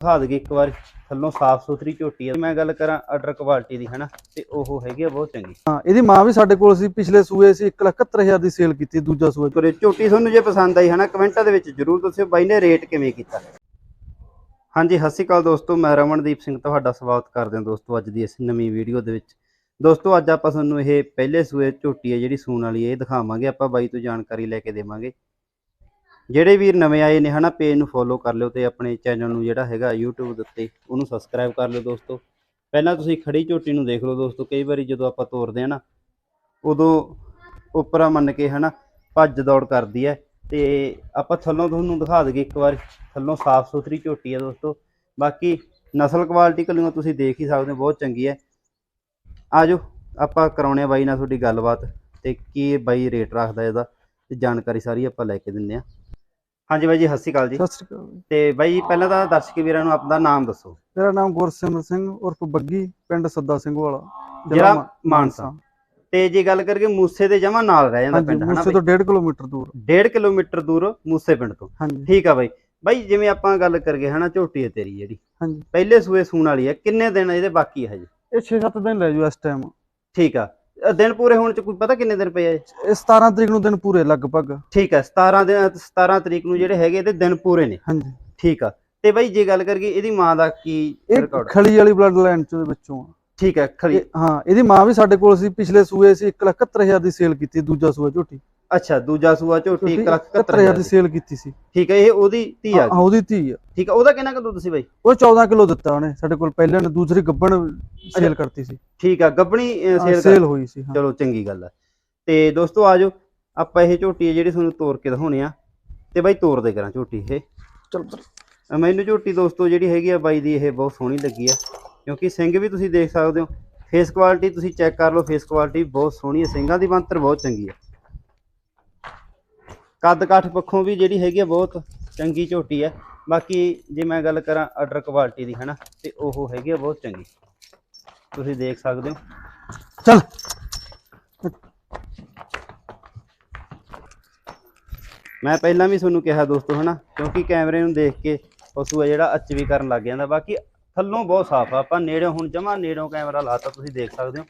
ਦਿਖਾ ਦਗੇ ਇੱਕ ਵਾਰ। ਥੱਲੋਂ ਸਾਫ਼ ਸੁਥਰੀ ਝੋਟੀ ਆ। ਮੈਂ ਗੱਲ ਕਰਾਂ ਆਰਡਰ ਕੁਆਲਿਟੀ ਦੀ ਹਨਾ? ਤੇ ਉਹ ਹੈਗੀ ਆ ਬਹੁਤ ਚੰਗੀ। ਹਾਂ ਇਹਦੀ ਮਾਂ ਵੀ ਸਾਡੇ ਕੋਲ ਸੀ ਪਿਛਲੇ ਸੂਏ ਸੀ 171000 ਦੀ ਸੇਲ ਕੀਤੀ ਦੂਜਾ ਸੂਆ ਕਰੇ ਝੋਟੀ ਤੁਹਾਨੂੰ ਜੇ ਪਸੰਦ ਆਈ ਹਨਾ ਕਮੈਂਟਾਂ ਦੇ ਵਿੱਚ ਜਰੂਰ ਦੱਸਿਓ ਬਾਈ ਨੇ ਰੇਟ ਕਿਵੇਂ ਕੀਤਾ। ਹਾਂਜੀ ਸਤਿ ਸ਼੍ਰੀ ਅਕਾਲ ਦੋਸਤੋ ਮੈਂ ਰਮਨਦੀਪ ਸਿੰਘ ਤੁਹਾਡਾ ਸਵਾਗਤ ਕਰਦੇ ਹਾਂ ਦੋਸਤੋ ਅੱਜ ਦੀ ਇਸ ਨਵੀਂ ਵੀਡੀਓ ਦੇ ਵਿੱਚ। ਦੋਸਤੋ ਅੱਜ ਆਪਾਂ ਤੁਹਾਨੂੰ ਇਹ ਪਹਿਲੇ ਸੂਏ ਝੋਟੀ ਹੈ ਜਿਹੜੀ ਸੂਣ ਵਾਲੀ ਹੈ ਇਹ ਦਿਖਾਵਾਂਗੇ ਆਪਾਂ ਬਾਈ ਤੋਂ ਜਾਣਕਾਰੀ ਲੈ ਕੇ ਦੇਵਾਂਗੇ। ਜਿਹੜੇ ਵੀਰ ਨਵੇਂ ਆਏ ਨੇ ਹਨਾ ਪੇਜ ਨੂੰ ਫੋਲੋ ਕਰ ਲਿਓ ਤੇ ਆਪਣੇ ਚੈਨਲ ਨੂੰ ਜਿਹੜਾ ਹੈਗਾ YouTube ਦੇ ਉੱਤੇ ਉਹਨੂੰ ਸਬਸਕ੍ਰਾਈਬ ਕਰ ਲਿਓ ਦੋਸਤੋ। ਪਹਿਲਾਂ ਤੁਸੀਂ ਖੜੀ ਝੋਟੀ ਨੂੰ ਦੇਖ ਲਓ ਦੋਸਤੋ, ਕਈ ਵਾਰੀ ਜਦੋਂ ਆਪਾਂ ਤੋਰਦੇ ਆ ਨਾ, ਉਦੋਂ ਉੱਪਰਾ ਮੰਨ ਕੇ ਹਨਾ, ਭੱਜ ਦੌੜ ਕਰਦੀ ਹੈ ਤੇ ਆਪਾਂ ਥੱਲੋਂ ਤੁਹਾਨੂੰ ਦਿਖਾ ਦਈਏ ਇੱਕ ਵਾਰ, ਥੱਲੋਂ ਸਾਫ਼ ਸੁਥਰੀ ਝੋਟੀ ਹੈ ਦੋਸਤੋ। ਬਾਕੀ ਨਸਲ ਕੁਆਲਿਟੀ ਕਲੀਆਂ ਤੁਸੀਂ ਦੇਖ ਹੀ ਸਕਦੇ ਹੋ, ਬਹੁਤ ਚੰਗੀ ਹੈ। ਆਜੋ, ਆਪਾਂ ਕਰਾਉਣੇ ਆ ਬਾਈ ਨਾਲ ਤੁਹਾਡੀ ਗੱਲਬਾਤ ਤੇ ਕੀ ਬਾਈ ਰੇਟ ਰੱਖਦਾ ਇਹਦਾ, ਤੇ ਜਾਣਕਾਰੀ ਸਾਰੀ ਆਪਾਂ ਲੈ ਕੇ ਦਿੰਦੇ ਆ ਹਾਂਜੀ ਬਾਈ ਜੀ ਸਤਿ ਸ਼੍ਰੀ ਅਕਾਲ ਜੀ। ਸਤਿ ਸ੍ਰੀ ਅਕਾਲ ਜੀ। ਤੇ ਬਾਈ ਜੀ ਪਹਿਲਾਂ ਤਾਂ ਦਰਸ਼ਕ ਵੀਰਾਂ ਨੂੰ ਆਪਣਾ ਨਾਮ ਦੱਸੋ। ਮੇਰਾ ਨਾਮ ਗੁਰਸਿਮਰ ਸਿੰਘ ਉਰਫ ਬੱਗੀ ਪਿੰਡ ਸੱਦਾ ਸਿੰਘ ਵਾਲਾ ਜ਼ਿਲ੍ਹਾ ਮਾਨਸਾ। ਤੇ ਜੇ ਗੱਲ ਕਰੀਏ ਮੂਸੇ ਦੇ ਜਮਾ ਨਾਲ ਰਹਿ ਜਾਂਦਾ ਹਾਂਜੀ ਪਿੰਡ ਹਨਾ ਮੂਸੇ ਤੋਂ 1.5 ਕਿਲੋਮੀਟਰ ਦੂਰ। 1.5 ਕਿਲੋਮੀਟਰ ਦੂਰ ਮੂਸੇ ਪਿੰਡ ਤੋਂ। ਹਾਂਜੀ। ਠੀਕ ਆ ਬਾਈ। ਬਾਈ ਜਿਵੇਂ ਆਪਾਂ ਗੱਲ ਕਰੀਏ ਹਨਾ ਝੋਟੀ ਹੈ ਤੇਰੀ ਜਿਹੜੀ। ਹਾਂਜੀ। ਪਹਿਲੇ ਸੂਏ ਸੂਣ ਵਾਲੀ ਹੈ ਕਿੰਨੇ ਦਿਨ ਇਹਦੇ ਬਾਕੀ ਹੈ ਹਜੇ? ਇਹ 6-7 ਦਿਨ ਲੈ ਜੂ ਇਸ ਟਾਈਮ ਠੀਕ ਆ। ਦਿਨ ਪੂਰੇ ਹੋਣ ਚ ਕੋਈ ਪਤਾ ਕਿੰਨੇ ਦਿਨ ਪਏ ਆ ਇਹ? ਇਹ 17 ਤਰੀਕ ਨੂੰ ਦਿਨ ਪੂਰੇ ਲਗਭਗ। ਠੀਕ ਆ 17 ਦਿਨ 17 ਤਰੀਕ ਨੂੰ ਜਿਹੜੇ ਹੈਗੇ ਇਹਦੇ ਦਿਨ ਪੂਰੇ ਨੇ। ਹਾਂਜੀ। ਠੀਕ ਆ ਤੇ ਬਾਈ ਜੇ ਗੱਲ ਕਰੀਏ ਇਹਦੀ ਮਾਂ ਦਾ ਕੀ ਰਿਕਾਰਡ ਖਲੀ ਵਾਲੀ ਬਲੱਡ ਲਾਈਨ ਚ ਦੇ ਵਿੱਚੋਂ। ਠੀਕ ਆ ਖਲੀ। ਹਾਂ ਇਹਦੀ ਮਾਂ ਵੀ ਸਾਡੇ ਕੋਲ ਸੀ ਪਿਛਲੇ ਸੂਏ ਸੀ 171000 ਦੀ ਸੇਲ ਕੀਤੀ ਦੂਜਾ ਸੂਆ ਝੋਟੀ। ਅੱਛਾ ਦੂਜਾ ਸੂਆ ਝੋਟੀ 1 ਲੱਖ 71000 ਦੀ ਸੇਲ ਕੀਤੀ ਸੀ। ਠੀਕ ਆ ਇਹ ਉਹਦੀ ਧੀ ਆ ਹਾਂ। ਉਹਦੀ ਧੀ ਆ। ਠੀਕ ਆ ਉਹਦਾ ਕਿੰਨਾ ਕੁ ਦੁੱਧ ਸੀ ਬਾਈ? ਉਹ 14 ਕਿਲੋ ਦਿੱਤਾ ਉਹਨੇ ਸਾਡੇ ਕੋਲ ਪਹਿਲਾਂ ਨੇ ਦੂਸਰੀ ਗੱਬਣ ਸੇਲ ਕਰਤੀ ਸੀ। ਠੀਕ ਆ ਗੱਬਣੀ ਸੇਲ ਸੇਲ ਹੋਈ ਸੀ ਹਾਂ। ਚਲੋ ਚੰਗੀ ਗੱਲ ਆ। ਤੇ ਦੋਸਤੋ ਆਜੋ ਆਪਾਂ ਇਹ ਝੋਟੀ ਹੈ ਜਿਹੜੀ ਤੁਹਾਨੂੰ ਤੋੜ ਕੇ ਦਿਖਾਉਣੇ ਆ। ਤੇ ਬਾਈ ਤੋੜ ਦੇ ਕਰਾਂ ਝੋਟੀ ਇਹ। ਚਲ ਮੈਨੂੰ ਝੋਟੀ ਦੋਸਤੋ ਜਿਹੜੀ ਹੈਗੀ ਆ ਬਾਈ ਦੀ ਇਹ ਬਹੁਤ ਸੋਹਣੀ ਲੱਗੀ ਆ। ਕਿਉਂਕਿ ਸਿੰਘ ਵੀ ਤੁਸੀਂ ਦੇਖ ਸਕਦੇ ਹੋ। ਫੇਸ ਕੁਆਲਿਟੀ ਤੁਸੀਂ ਚੈੱਕ ਕਰ ਲਓ ਫੇਸ ਕੁਆਲਿਟੀ ਬਹੁਤ ਸੋਹਣੀ ਹੈ ਸਿੰਘਾਂ ਦੀ ਬਣਤਰ ਬਹੁਤ ਚੰਗੀ ਆ। ਕੱਦ ਕਾਠ ਪੱਖੋਂ ਵੀ ਜਿਹੜੀ ਹੈਗੀ ਆ ਬਹੁਤ ਚੰਗੀ ਝੋਟੀ ਹੈ ਬਾਕੀ ਜੇ ਮੈਂ ਗੱਲ ਕਰਾਂ ਆਰਡਰ ਕੁਆਲਿਟੀ ਦੀ, ਹਨਾ, ਤੇ ਉਹ ਹੈਗੀ ਆ ਬਹੁਤ ਚੰਗੀ। ਤੁਸੀਂ ਦੇਖ ਸਕਦੇ ਹੋ। ਚਲ। ਮੈਂ ਪਹਿਲਾਂ ਵੀ ਤੁਹਾਨੂੰ ਕਿਹਾ ਦੋਸਤੋ, ਹਨਾ, ਕਿਉਂਕਿ ਕੈਮਰੇ ਨੂੰ ਦੇਖ ਕੇ ਪਸ਼ੂ ਆ ਜਿਹੜਾ ਅੱਚ ਵੀ ਕਰਨ ਲੱਗ ਜਾਂਦਾ। ਬਾਕੀ ਥੱਲੋਂ ਬਹੁਤ ਸਾਫ਼ ਆ। ਆਪਾਂ ਨੇੜੋਂ ਹੁਣ ਜਮਾ ਨੇੜੋਂ ਕੈਮਰਾ ਲਾਤਾ, ਤੁਸੀਂ ਦੇਖ ਸਕਦੇ ਹੋ।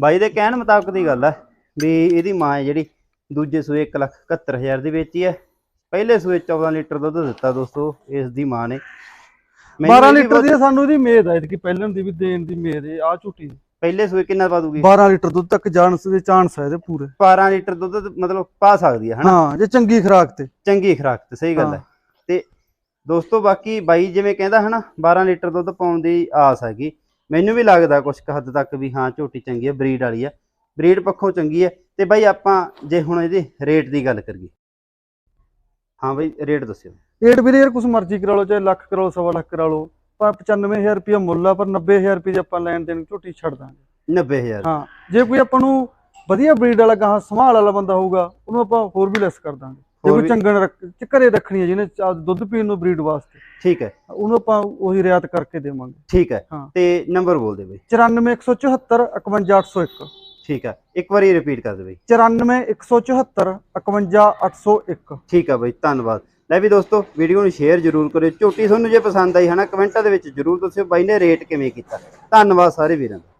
ਬਾਈ ਦੇ ਕਹਿਣ ਮੁਤਾਬਕ ਦੀ ਗੱਲ ਹੈ ਵੀ ਇਹਦੀ ਮਾਂ ਹੈ ਜਿਹੜੀ ਦੂਜੇ ਸੂਏ 171000 ਦੀ ਵੇਚੀ ਹੈ। ਪਹਿਲੇ ਸੂਏ 14 ਲੀਟਰ ਦੁੱਧ ਦਿੱਤਾ ਦੋਸਤੋ ਇਸ ਦੀ ਮਾਂ ਨੇ। ਮੈਨੂੰ 12 ਇਹਦੀ ਲੀਟਰ ਦੀ ਸਾਨੂੰ ਇਹਦੀ ਮੇਦ ਆ ਕਿ ਪਹਿਲਾਂ ਦੀ ਵੀ ਦੇਣ ਦੀ ਮੇਦ ਹੈ ਆ ਝੂਟੀ ਪਹਿਲੇ ਸੂਏ ਕਿੰਨਾ ਪਾ ਦੂਗੀ? 12 ਲੀਟਰ ਦੁੱਧ ਤੱਕ ਜਾਣ ਦੇ ਚਾਂਸ ਹੈ ਇਹਦੇ ਪੂਰੇ। 12 ਲੀਟਰ ਦੁੱਧ ਮਤਲਬ ਪਾ ਸਕਦੀ ਹੈ ਹਨਾ? ਹਾਂ ਜੇ ਚੰਗੀ ਖਰਾਕ ਤੇ। ਚੰਗੀ ਖੁਰਾਕ ਤੇ ਸਹੀ ਗੱਲ ਹੈ ਹਾਂ। ਤੇ ਦੋਸਤੋ ਬਾਕੀ ਬਾਈ ਜਿਵੇਂ ਕਹਿੰਦਾ ਹਨਾ 12 ਲੀਟਰ ਦੁੱਧ ਪਾਉਣ ਦੀ ਆਸ ਹੈਗੀ। ਮੈਨੂੰ ਵੀ ਲੱਗਦਾ ਕੁਝ ਕੁ ਹੱਦ ਤੱਕ ਵੀ ਹਾਂ ਝੋਟੀ ਚੰਗੀ ਹੈ ਬਰੀਡ ਵਾਲੀ ਹੈ ਬਰੀਡ ਪੱਖੋਂ ਚੰਗੀ ਹੈ ਤੇ ਬਾਈ ਆਪਾਂ ਜੇ ਹੁਣ ਇਹਦੇ ਰੇਟ ਦੀ ਗੱਲ ਕਰੀਏ। ਹਾਂ ਬਾਈ ਰੇਟ ਦੱਸਿਓ। ਰੇਟ ਵੀਰੇ ਯਾਰ ਕੁਛ ਮਰਜ਼ੀ ਕਰਾ ਲਓ ਚਾਹੇ ਲੱਖ ਕਰਾ ਲਓ ਸਵਾ ਲੱਖ ਕਰਾ ਲਓ। ਪਰ 95000 ਰੁਪਇਆ ਮੁੱਲ ਆ ਪਰ 90000 ਰੁਪਏ ਜੇ ਆਪਾਂ ਲੈਣ ਦੇਣ ਝੂਟੀ ਛੱਡ ਦਾਂਗੇ। 90000 ਹਾਂ ਜੇ ਕੋਈ ਆਪਾਂ ਨੂੰ ਵਧੀਆ ਬਰੀਡ ਵਾਲਾ ਗਾਹਾਂ ਸੰਭਾਲ ਵਾਲਾ ਬੰਦਾ ਹੋਊਗਾ ਉਹਨੂੰ ਆਪਾਂ ਹੋਰ ਵੀ ਲੈਸ ਕਰ ਦਾਂਗੇ। ਜੇ ਕੋਈ ਚੰਗਣ ਘਰੇ ਰੱਖਣੀ ਹੈ ਜਿਹਨੇ ਦੁੱਧ ਪੀਣ ਨੂੰ ਬਰੀਡ ਵਾਸਤੇ। ਠੀਕ ਹੈ। ਉਹਨੂੰ ਆਪਾਂ ਉਹੀ ਰਿਆਤ ਕਰਕੇ ਦੇਵਾਂਗੇ। ਠੀਕ ਹਾਂ। ਤੇ ਨੰਬਰ ਬੋਲ ਦੇ ਬਾਈ। 94174 51801 ਠੀਕ ਹੈ ਇੱਕ ਵਾਰੀ ਰਿਪੀਟ ਕਰ ਦੇ ਬਾਈ। 94174 51801 ਠੀਕ ਹੈ ਬਾਈ ਧੰਨਵਾਦ। ਲੈ ਵੀ ਦੋਸਤੋ ਵੀਡੀਓ ਨੂੰ ਸ਼ੇਅਰ ਜ਼ਰੂਰ ਕਰਿਓ। ਝੋਟੀ ਤੁਹਾਨੂੰ ਜੇ ਪਸੰਦ ਆਈ ਹਨਾ ਕਮੈਂਟਾਂ ਦੇ ਵਿੱਚ ਜ਼ਰੂਰ ਦੱਸਿਓ ਬਾਈ ਨੇ ਰੇਟ ਕਿਵੇਂ ਕੀਤਾ। ਧੰਨਵਾਦ ਸਾਰੇ ਵੀਰਾਂ ਦਾ।